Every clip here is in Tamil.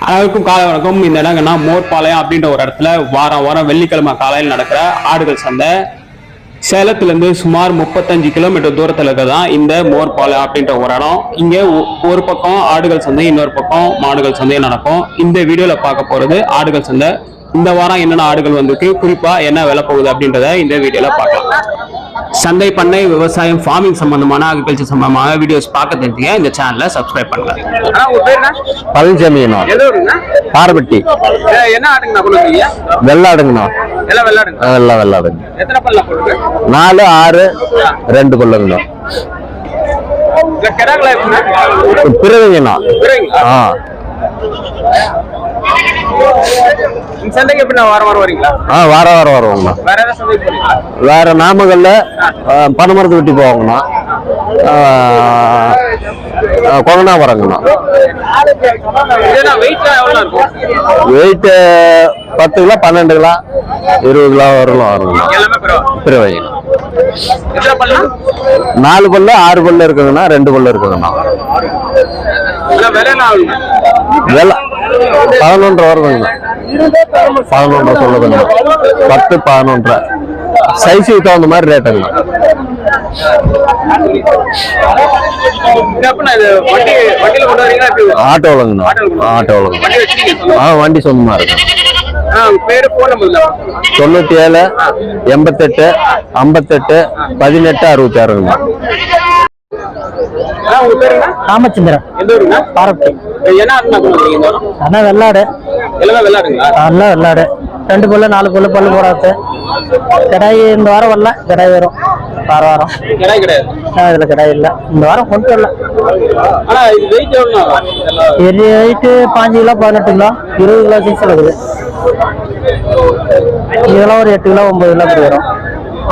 அனைவருக்கும் காலை வணக்கம். இந்த இடங்கன்னா மோர்பாளையம் அப்படின்ற ஒரு இடத்துல வாரம் வாரம் வெள்ளிக்கிழமை காலையில் நடக்கிற ஆடுகள் சந்தை. சேலத்துலேருந்து சுமார் முப்பத்தஞ்சு கிலோமீட்டர் தூரத்தில் இருக்கிறதான் இந்த மோர்பாளையம் அப்படின்ற ஒரு இடம். இங்கே ஒ- ஒரு பக்கம் ஆடுகள் சந்தை இன்னொரு பக்கம் மாடுகள் சந்தை நடக்கும். இந்த வீடியோவில் பார்க்க போகிறது ஆடுகள் சந்தை. இந்த வாரம் என்னென்ன ஆடுகள் வந்திருக்கு குறிப்பாக என்ன விலை போகுது அப்படின்றத இந்த வீடியோவில் பார்க்கலாம். சந்தை பண்ணை விவசாயம் ஃபார்மிங் சம்பந்தமான அக்ரிகல்ச்சர் சம்பந்தமான வீடியோஸ் பார்க்க தெரிஞ்சுங்க இந்த சேனலை சப்ஸ்கிரைப் பண்ணுங்க. ஆனா உங்க பேர் என்ன? ஆடுங்கண்ணா வெள்ளாடுங்கண்ணா. எல்லாம் வெள்ளாடுங்க. நாலு ஆறு ரெண்டு கொள்ளுங்கண்ணா விரைங்களா ஆ. சந்தைக்கு எப்படின்னா வாரம் வாரம் வரீங்களா? ஆ வார வாரம் வருவோங்கண்ணா. வேற ஏதாவது சந்தைக்கு போறீங்களா? வேற நாமக்கல்ல பனமரத்து வெட்டி போவாங்கண்ணா. எவ்வளோ இருக்கும்? வெயிட்டு பத்து கிலோ பன்னெண்டு கிலோ இருபது கிலோ வரலாம் வருங்கண்ணா. பல்லாம் நாலு பல்லு ஆறு பல்லு இருக்குங்கண்ணா ரெண்டு பல்லு இருக்குங்கண்ணா. விலை பதினொன்றரை வருதுங்கண்ணா பதினொன்றரை சொல்லுதுங்க. பத்து பதினொன்றரை. சைஸுக்கு தகுந்த மாதிரி எப்படி? ஆட்டோலங்கண்ணா. ஆட்டோலங்க. ஆ வண்டி சொந்தமா இருக்கு. ஆ உங்க பேரு போன் நம்பர் இல்ல தொண்ணூத்தி ஏழு எண்பத்தெட்டு ஐம்பத்தெட்டு பதினெட்டு அறுபத்தி ஆறுங்கண்ணா உங்க பேரு என்ன? ராமச்சந்திரன். எந்த ஊருங்க? பாரப்பட்டி. என்ன அதான் வெள்ளாடு. எல்லாமே வெள்ளாடுங்களா? வெள்ளாடு. ரெண்டு பல்லு நாலு பல்லு பல்லு போடாது. கிடாய் இந்த வாரம் வரல கிடாய் வரும். வார வாரம். கிடையாது. ஆ, இதுல கிடாய் இல்லை. இந்த வாரம் கொண்டு வரல. ஆனா இது வெயிட் எவ்வளோ ஆகும் இதெல்லாம் எரி வெயிட்டு பாஞ்சு கிலோ பதினெட்டு கிலோ இருபது கிலோ சைஸ் இருக்குது. இதெல்லாம் ஒரு எட்டு கிலோ ஒன்பது கிலோ அப்படி வரும்.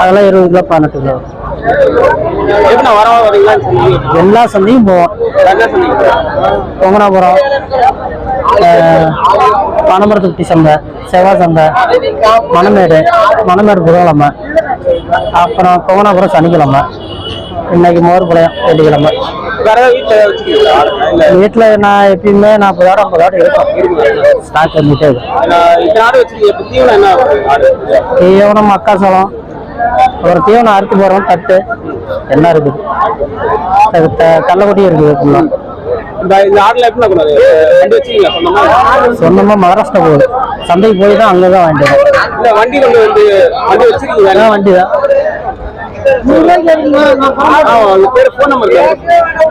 அதெல்லாம் இருபது கிலோ பதினெட்டு கிலோ வரும். எப்படின்னா வர வர வரீங்களான்னு சொன்னீங்க? எல்லா சந்தையும் போவோம். என்ன சொன்னீங்க கொங்கனாபுரம் சந்தை செவ்வாய் சந்தை மணமேடு மணமேடு புதன்கிழமை அப்புறம் கொங்கனாபுரம் சனிக்கிழமை இன்னைக்கு மோர்பாளையம் வெள்ளிக்கிழமை. வீட்டுல நான் எப்பயுமே நாற்பது ஆடு ஐம்பது ஆடு இருக்கும் ஸ்டாக் இருந்துகிட்டே இருக்கும் தீவனம் மக்காசோளம் அப்புறம் தீவனம் அறுத்து போகிறோம் தட்டு. எல்லாம் இருக்குது? கள்ளக்குட்டியும் இருக்குது சொந்தமாக மகாராஷ்டிரா போகுது. சந்தைக்கு போய் தான் அங்கே தான் வாங்கிட்டு வண்டி வண்டி தான்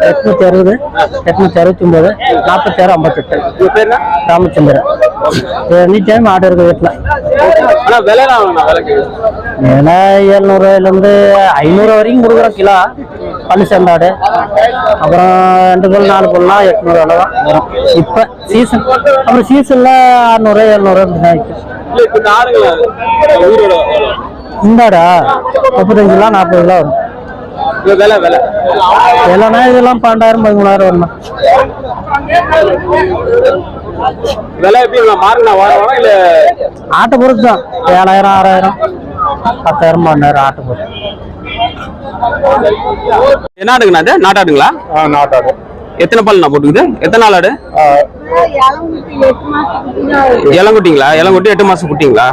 எட்நூத்தி அறுபது எட்நூத்தி அறுபத்தி ஒன்பது நாற்பத்தி ஆறு ஐம்பத்தெட்டு. ராமச்சந்திரன். எனி டைம் ஆர்டர் இருக்கு வீட்டில் விலை எழுநூறுவாயிலேருந்து ஐநூறு வரைக்கும் கொடுக்குறோம் கிலோ. பள்ளி சந்தாடு அப்புறம் ரெண்டு பொருள் நாலு பொருள்லாம் எட்நூறு தான் வரும் இப்போ சீசன் அப்புறம் சீசனில் அறநூறு எழுநூறு இந்தாடா முப்பத்தஞ்சு கிலோ நாற்பது கிலோ வரும். இது விலை விலை. இல்லைன்னா இதெல்லாம் பன்னெண்டாயிரம் பதிமூணாயிரம் வருமா விலை எப்படி நான் மாறுங்க வர வர இல்ல? ஆட்டை பொறுத்து தான். ஏழாயிரம் ஆறாயிரம் பத்தாயிரம் பன்னெண்டாயிரம் ஆட்டை பொறுத்து என்ன ஆடுங்கண்ணா இது? நாட்டாடுங்களா நாட்டாடு எத்தனை பல் நான் போட்டுக்குது? எத்தனை நாள் ஆடு? இளங்குட்டிங்களா? இளங்குட்டி எட்டு மாசம் குட்டிங்களா?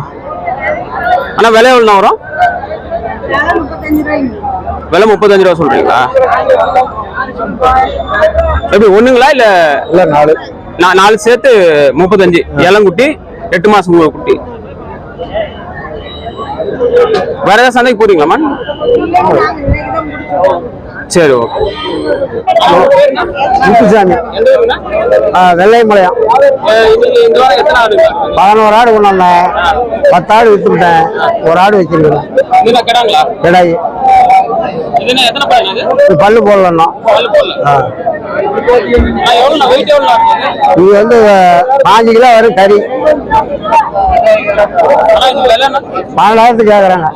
ஆனா விலை எவ்வளோ வரும்? விலை முப்பத்தஞ்சு ரூபா சொல்றீங்களா? எப்படி ஒண்ணுங்களா இல்ல? இல்ல நாலு. நா- நாலு சேர்த்து முப்பத்தஞ்சு. இளங்குட்டி எட்டு மாசம் குட்டி. வேற ஏதாவது சந்தைக்கு போறீங்களாம்மா சரி ஓகே முத்துசாமி. ஆடு பதினோரு ஆடு கொண்டாந்த பத்து ஆடு வித்துவிட்டேன் ஒரு ஆடு வச்சிருக்கேன் கிடாய். பல்லு இது இது வந்து பாஞ்சு கிலோ வரும் கறி? பன்னெண்டாயிரத்துக்கு கேட்குறாங்க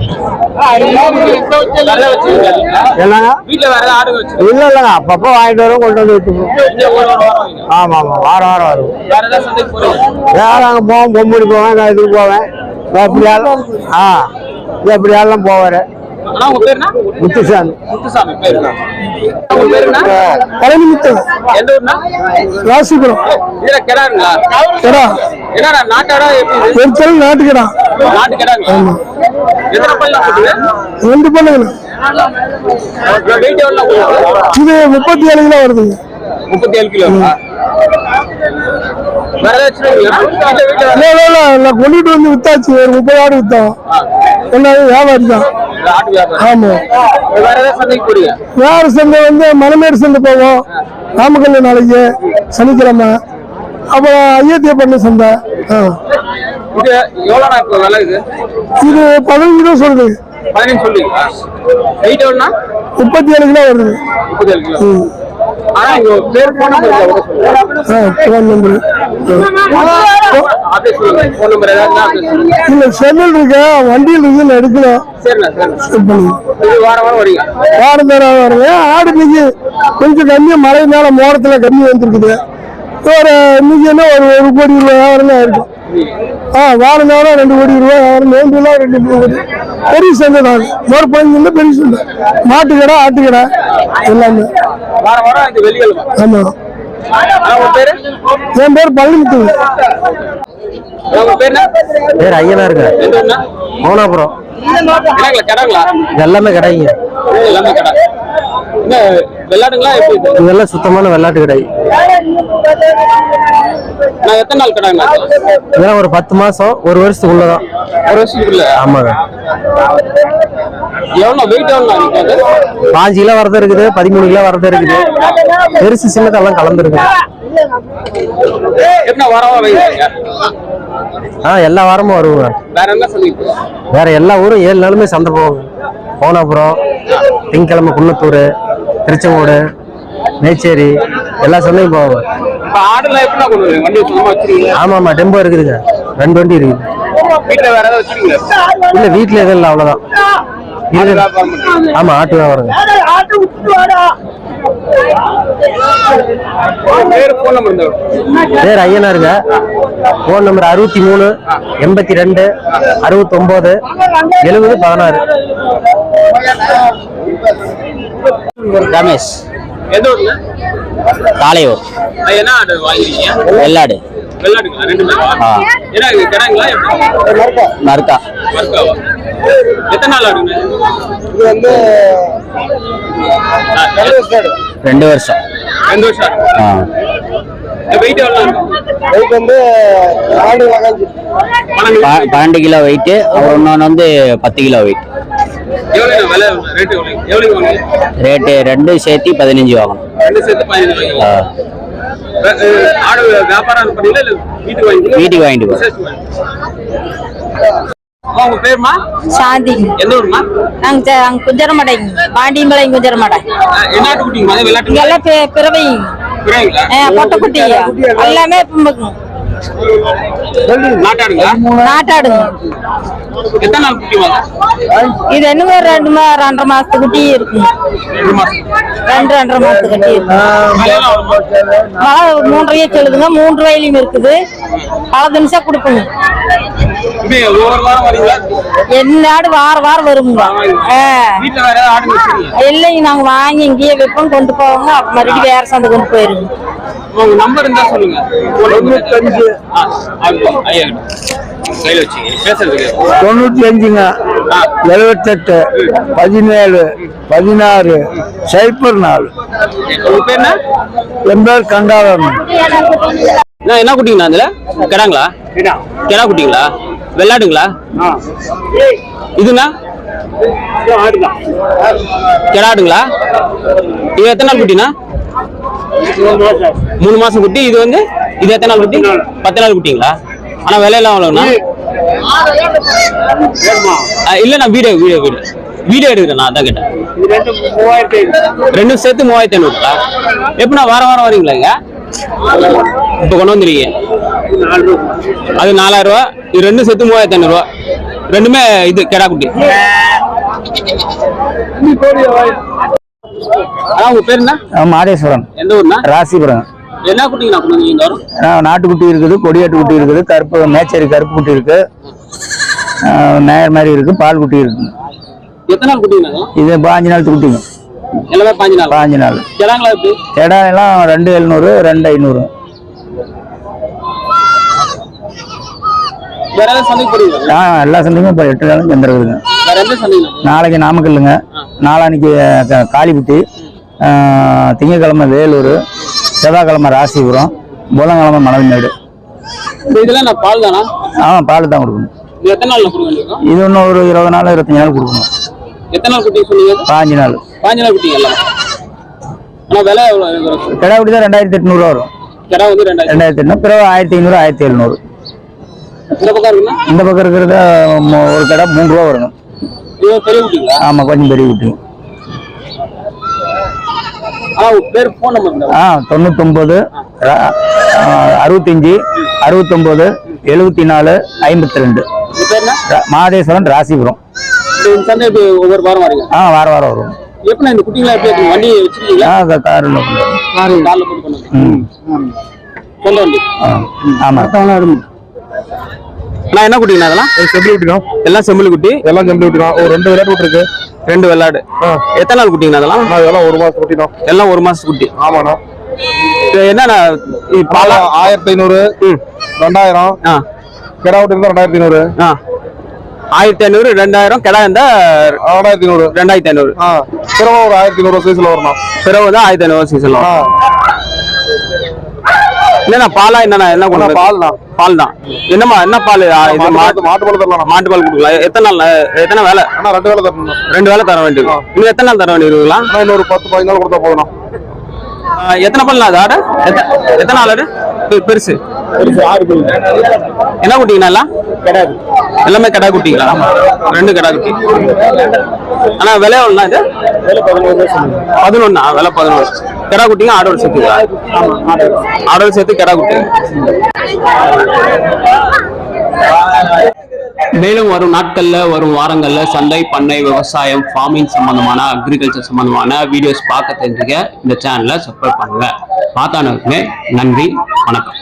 இல்லை இல்லைங்க. அப்பப்போ வாங்கிட்டு வரோம் கொண்டு வந்து இங்க ஒரு வாரம் வாரம் வாரம் வேற அங்கே போவோம் பொம்புடி போவேன் நான் இதுக்கு போவேன். எப்படியாலும் ஆ எப்படியாலும் போவார். ஆனா உங்க பேர் என்ன முத்துசாமி. முத்துசாமி பேரு உங்க பேர் என்ன பழனி முத்து. எந்த ஊர்னா? ராசிபுரம். இதுல கிடாருங்களா? கடா. என்னடா நாட்டாடா எப்படி? இது? ஒருத்தர் நாட்டுக்கடா. நாட்டு கிடாங்களா எத்தனை பல்லாம் போட்டுங்க ரெண்டு போகுது இது முப்பத்தி ஏழு கிலோ வருதுங்க. முப்பத்தி ஏழு கிலோ இல்ல, கொண்டுட்டு வந்து வித்தாச்சு. ஒரு முப்பது ஆடு வித்தோம். எல்லாரும் வியாபாரி தான். ஆமா. வேற சந்தை வந்து மணமேடு சந்தை போவோம். நாமக்கல் நாளைக்கு சனிக்கிழமை. அப்புறம் ஐயத்தியப்பண்ண சந்தை. ஆ. இது பதினஞ்சு கிலோ சொல்லுது. முப்பத்தி ஏழு கிலோ வருது. Phone number. இல்ல சென்னல் இருக்க வண்டியில் இருந்து நான் எடுக்கல வாரம் ஆடு இன்னைக்கு கொஞ்சம் கம்மியா மழை மேல மோடத்துல கம்மி வந்திருக்குது. ஒரு இன்னைக்கு என்ன ஒரு ஒரு கோடி ரூபாய் வியாபாரம் தான் இருக்கும் ஆ வாரம் நேரம் ரெண்டு கோடி ரூபாய் வியாபாரம் நேர்ந்துலாம் ரெண்டு மூணு கோடி. பெரிய சந்தை தான். மோர் பதினஞ்சு பெரிய சந்தை. மாட்டு கடை ஆட்டு கடை எல்லாமே ஆமா. என் பேர் பழனிமுத்து பேர் ஐயனா இருக்கு. மோனாபுரம். எல்லாமே கிடைக்குங்க எல்லாமே கடை. வெள்ளாடுங்களா? இதெல்லாம் சுத்தமான வெள்ளாட்டு கடை. எத்தனை நாள் இதெல்லாம் ஒரு பத்து மாசம் ஒரு வருஷத்துக்குள்ளதான். ஒரு வருஷத்துக்குள்ள? ஆமாங்க. எவ்வளோ வெயிட் எவ்வளோ நினைக்கும் அது? பாஞ்சு கிலோ வரது இருக்குது பதிமூணு கிலோ வரது இருக்குது. பெருசு சின்னதெல்லாம் கலந்துருக்கு. ஆ எல்லா வாரமும் வருவாங்க. வேற எல்லா ஊரும் ஏழு நாளுமே சந்தை போவாங்க. கோனாபுரம் திங்கக்கிழமை குன்னத்தூர் திருச்செங்கோடு மேச்சேரி எல்லா சந்தையும் போவாங்க. இப்போ ஆடுலாம் எப்படின்னா கொண்டு வருவீங்க? வண்டி சுத்தமாக வச்சிருக்கீங்க ஆமா ஆமா டெம்போ இருக்குதுங்க. ரெண்டு வண்டி இருக்குது. வீட்டில் வேற ஏதாவது வச்சிருக்கீங்களா இல்ல வீட்டுல எதுவும் இல்லை அவ்வளவுதான். இருக்குது வியாபாரம் ஆமா ஆட்டு வியாபாரங்க. பேர் ஐயனாருங்க. ஃபோன் நம்பர் அறுபத்தி மூணு எண்பத்தி ரெண்டு அறுபத்தொம்போது எழுபது பதினாறு. ரமேஷ். எந்த ஊர்ல காளையூர் என்ன ஆடு வாங்கிருக்கீங்க? வெள்ளாடு. வெள்ளாடுங்களா? ரெண்டு இது கிடாங்களா எப்படி? மறுக்கா மறுக்காவா எத்தனை நாள் ஆடுங்க? இது வந்து ரெண்டு வருஷம் ரெண்டு வருஷம். வெயிட் எவ்வளோ வெயிட் வந்து பன்னெண்டு ப- பன்னெண்டு கிலோ வெயிட்டு அப்புறம் இன்னொன்று வந்து பத்து கிலோ வெயிட் ரேட்டு ரெண்டு சேர்த்து பதினஞ்சு வாங்கணும் வீட்டுக்கு வாங்கி வீட்டுக்கு வாங்கிட்டு உங்க பேருமா? சாந்தி. எந்த ஊருமா? நாங்க அங்க குஞ்சரமடைங்க பாண்டியம்பாளையம் பொட்டக்குட்டி எல்லாமே நாட்டாடுங்க. இது என்னங்க ஒரு ரெண்டு மா ரெண்டரை மாசத்து குட்டி இருக்குங்க ரெண்டு மாசம். ரெண்டு ரெண்டரை மாசத்து குட்டி இருக்கு? மழை மூன்றரையே சொல்லுதுங்க மூன்று வயலையும் இருக்குது. பல தினசா கொடுப்போங்க. ஆடு வார வாரம் வருங்க இல்லைங்க நாங்க வாங்கி இங்கேயே வைப்போம் கொண்டு போவாங்க. அப்ப மறுபடியும் வேற சந்தை கொண்டு போயிருங்க. உங்க நம்பர் இருந்தா சொல்லுங்க. தொண்ணூத்தி அஞ்சுங்க. எழுபத்தெட்டு பதினேழு பதினாறு சைபர் நாலு. உங்க பேர் என்ன? என் பேர் நான் என்ன குட்டிங்கண்ணா அதுல கிடாங்களா? கிடா. குட்டிங்களா? வெள்ளாடுங்களா இதுண்ணா? கிடாடுங்களா? இது எத்தனை நாள் குட்டிண்ணா? மூணு மாசம் குட்டி இது வந்து? இது எத்தனை நாள் குட்டி? பத்து நாள் குட்டிங்களா? ஆனா விலையெல்லாம் எவ்வளோண்ணா இல்லண்ணா வீடியோ வீடியோ வீடியோ வீடியோ எடுக்கிறேன் நான் அதான் கேட்டேன். ரெண்டும் சேர்த்து மூவாயிரத்தி ஐநூறுங்களா? எப்படிண்ணா வாரம் வாரம் வரீங்களா இங்க? இப்போ கொண்டு வந்துருக்கீங்க. அது நாலாயிரம் ரூபா இது ரெண்டும் சேர்த்து மூவாயிரத்தி ஐநூறுரூவா. ரெண்டுமே இது கெடா குட்டி. ஆ உங்க பேர் என்ன? மாதேஸ்வரன். எந்த ஊர்னா ராசிபுரம். என்ன குட்டிங்க நாட்டுக்குட்டி இருக்குது கொடியாட்டு குட்டி இருக்குது கருப்பு மேச்சேரி கருப்பு குட்டி இருக்கு நேர் மாதிரி இருக்கு பால் குட்டி இருக்கு. எத்தனை நாள் குட்டிங்கண்ணா இது? பாஞ்சு நாள் குட்டிங்க. எல்லாமே பாஞ்சு நாள். பாஞ்சு நாள். கிடாங்களா கிடா எல்லாம் ரெண்டு எழுநூறு ரெண்டு ஐநூறு. எல்லா சந்தையும் இப்போ எட்டு நாளும் வந்துருக்குதுங்க. நாளைக்கு நாமக்கல்லுங்க. நாளான்னைக்கு க- காளிபட்டி ஆ, திங்கட்கிழமை வேலூர். செவ்வாய்க்கிழமை ராசிபுரம் புதன்கிழமை மணல்மேடு இதெல்லாம் நான் பால் தானா? ஆமாம் பால் தான் கொடுக்கணும். இது எத்தனை வேண்டியிருக்கும் இது இன்னும் ஒரு இருபது நாள் இருபத்தஞ்சு நாள் கொடுக்கணும். எத்தனை நாள் குட்டி சொன்னீங்க? பாஞ்சு நாள். பாஞ்சு நாள் குட்டிங்க எல்லாம். விலை எவ்வளவு இருக்கு? கிடா குட்டி தான் ரெண்டாயிரத்தி எட்நூறுவா வரும். கிடா வந்து ரெண்டாயிரத்தி எட்நூறு. பிறகு ஆயிரத்தி ஐநூறு ஆயிரத்தி எழுநூறு. இந்த பக்கம் இருக்குன்னா? இந்த பக்கம் இருக்கிறத ஒரு கடை மூணு ரூபா வரும் பெரிய குட்டிங்களா? ஆமாம் கொஞ்சம் பெரிய குட்டி ஆனா உங்க பேர் போன் நம்பர் இருந்தா ஆ தொண்ணூத்தொம்பது அறுபத்தஞ்சி அறுபத்தொம்போது எழுபத்தி நாலு ஐம்பத்தி ரெண்டு உங்க பேர் என்ன மாதேஸ்வரன் ராசிபுரம். ஒவ்வொரு வாரம் வரீங்க? ஆ வாரம் வாரம் வரும் எப்படி இந்த குட்டிங்களா எப்படி இருக்கு? வண்டி வச்சிருக்கீங்களா? ஆ காரில் காலில் போட்டு கொண்டு வந்து. சொந்த வண்டி. ஆமாம் நான் என்ன குட்டிங்கண்ணா அதெல்லாம் செம்பிள் விட்டுக்கோம் எல்லாம் செம்பிள் குட்டி. எல்லாம் செம்பிள் விட்டுக்கோம் ஒரு ரெண்டு விளையாட்டு விட்டுருக்கு ரெண்டு வெள்ளாடு. எத்தனை நாள் குட்டிங்கண்ணா அதெல்லாம்? நான் இதெல்லாம் ஒரு மாசம் குட்டினோம் எல்லாம் ஒரு மாசத்து குட்டி. ஆமாண்ணா. இது என்னண்ணா பாலா ஆயிரத்தி ஐநூறு. ரெண்டாயிரம். ஆ. கிடா விட்டு இருந்தா ரெண்டாயிரத்தி ஐநூறு ஆ. ஆயிரத்தி ஐநூறு ரெண்டாயிரம் கிடா இருந்தா ரெண்டாயிரத்தி ஐநூறு ரெண்டாயிரத்தி ஐநூறு ஆ. திரும்ப ஒரு ஆயிரத்தி ஐநூறு சைஸ்ல வரணும் பிறகு வந்து ஆயிரத்தி ஐநூறு சீசன் ஆ. என்னண்ணா பாலா என்னண்ணா என்ன கொடுக்குறது? பால் தான் பால் தான் என்னம்மா என்ன பால் இது மாட்டு மாட்டு பால் தரலாம் மாட்டு பால் கொடுக்கலாம். எத்தனை நாள் எத்தனை வேலை? ஆனா ரெண்டு வேலை தரணும் ரெண்டு வேலை தர வேண்டியது. இன்னும் எத்தனை நாள் தர வேண்டியிருக்குங்களா ஆனா இன்னொரு பத்து பதினஞ்சு நாள் கொடுத்தா போதும் எத்தனை பல்லா அது ஆடு? எத்த- எத்தனை நாள் ஆடு? பெருசு. என்ன குட்டிங்கண்ணா எல்லாம்? எல்லாமே கடா குட்டிங்களா? ரெண்டு கடா குட்டி. ஆனா விலை எவ்வளோண்ணா இது? பதினொன்னா விலை பதினொன்று கெடா குட்டிங்க ஆடோட சேர்த்து ஆடோட சேர்த்து கெடா குட்டி மேலும் வரும் நாட்கள்ல வரும் வாரங்கள்ல சந்தை பண்ணை விவசாயம் ஃபார்மிங் சம்பந்தமான அக்ரிகல்ச்சர் சம்பந்தமான வீடியோஸ் பார்க்க தெரிஞ்சுக்க இந்த சேனலை சப்ஸ்கிரைப் பண்ணுங்க. பார்த்தானுக்குமே நன்றி வணக்கம்.